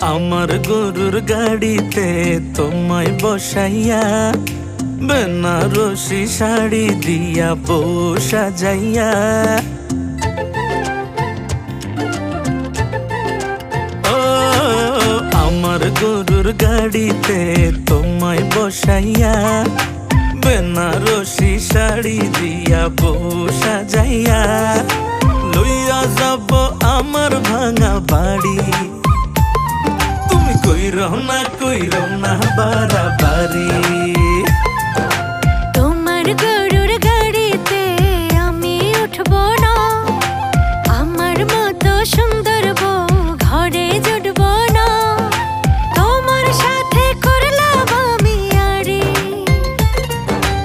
আমার গরুর গাড়িতে তোমায় বসাইয়া, বেনারসি শাড়ি দিয়া বউ সাজাইয়া। আমার গরুর গাড়িতে তোমায় বসাইয়া, বেনারসি শাড়ি দিয়া বউ সাজাইয়া। লইয়া যাব আমার ভাঙা বাড়ি। কইর না কইর না বাড়াবাড়ি তোমার গরুর গাড়িতে আমি উঠবো না। আমার মতো সুন্দর বউ ঘরে জুটবো না। তোমার সাথে করলাম আমি আরে।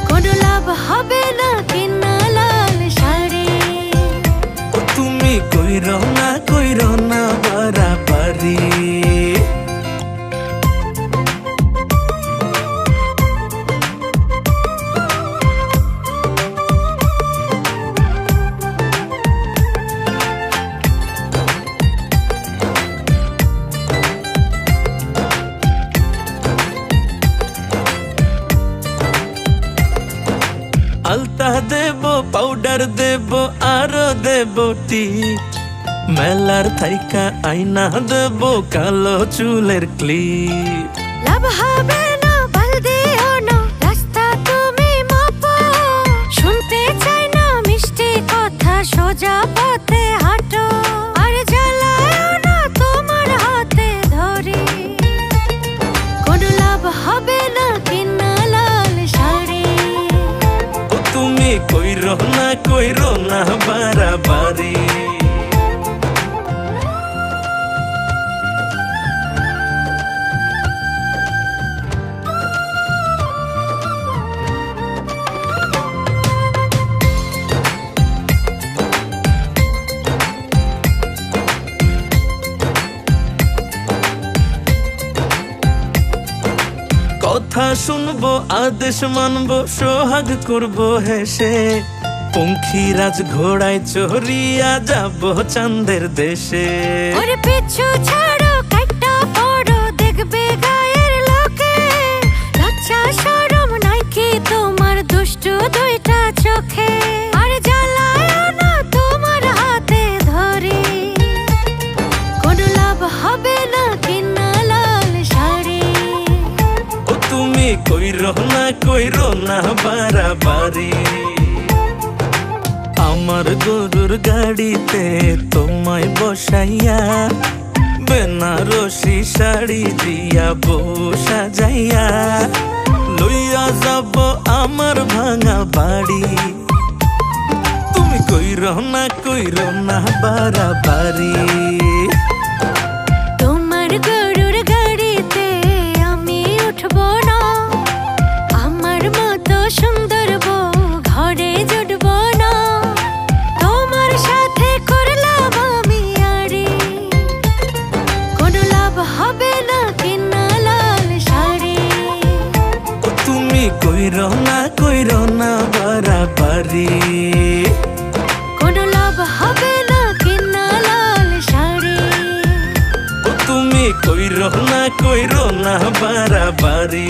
কোনো লাভ হবে না কিনা লাল শাড়ি। তুমি কইর না কইর না বাড়াবাড়ি দেব পাউডার দেব, আরও দেব টি মেলার থাইকা আইনা দেব, কালো চুলের ক্লিপ লাভ হবে কইর না কইর না কথা শুনব আদেশ মানবো সোহাগ করব হেসে। পঙ্খিরাজ ঘোড়ায় চড়িয়া যাব চাঁদের দেশে। ওরে পিছু ছাড়ো কাইটা পড়ো দেখবে গায়ের লোকে। লজ্জা শরম নাই কি তোমার দুষ্টু দুইটা চোখে। আর জ্বালায় না তোমার হাতে ধরি। কোনো লাভ হবে না কিনা লাল শাড়ি। ও তুমি কইর না কইর না বাড়াবাড়ি আমার গরুর গাড়িতে তোমায় বসাইয়া, বেনারসি শাড়ি দিয়া বউ সাজাইয়া, লইয়া যাব আমার ভাঙা বাড়ি। তুমি কইর না কইর না, বাড়াবাড়ি। কইর না কইর না বাড়াবাড়ি। কোনো লাভ হবে না কিনা লাল শাড়ি। তুমি কইর না কইর না বাড়াবাড়ি।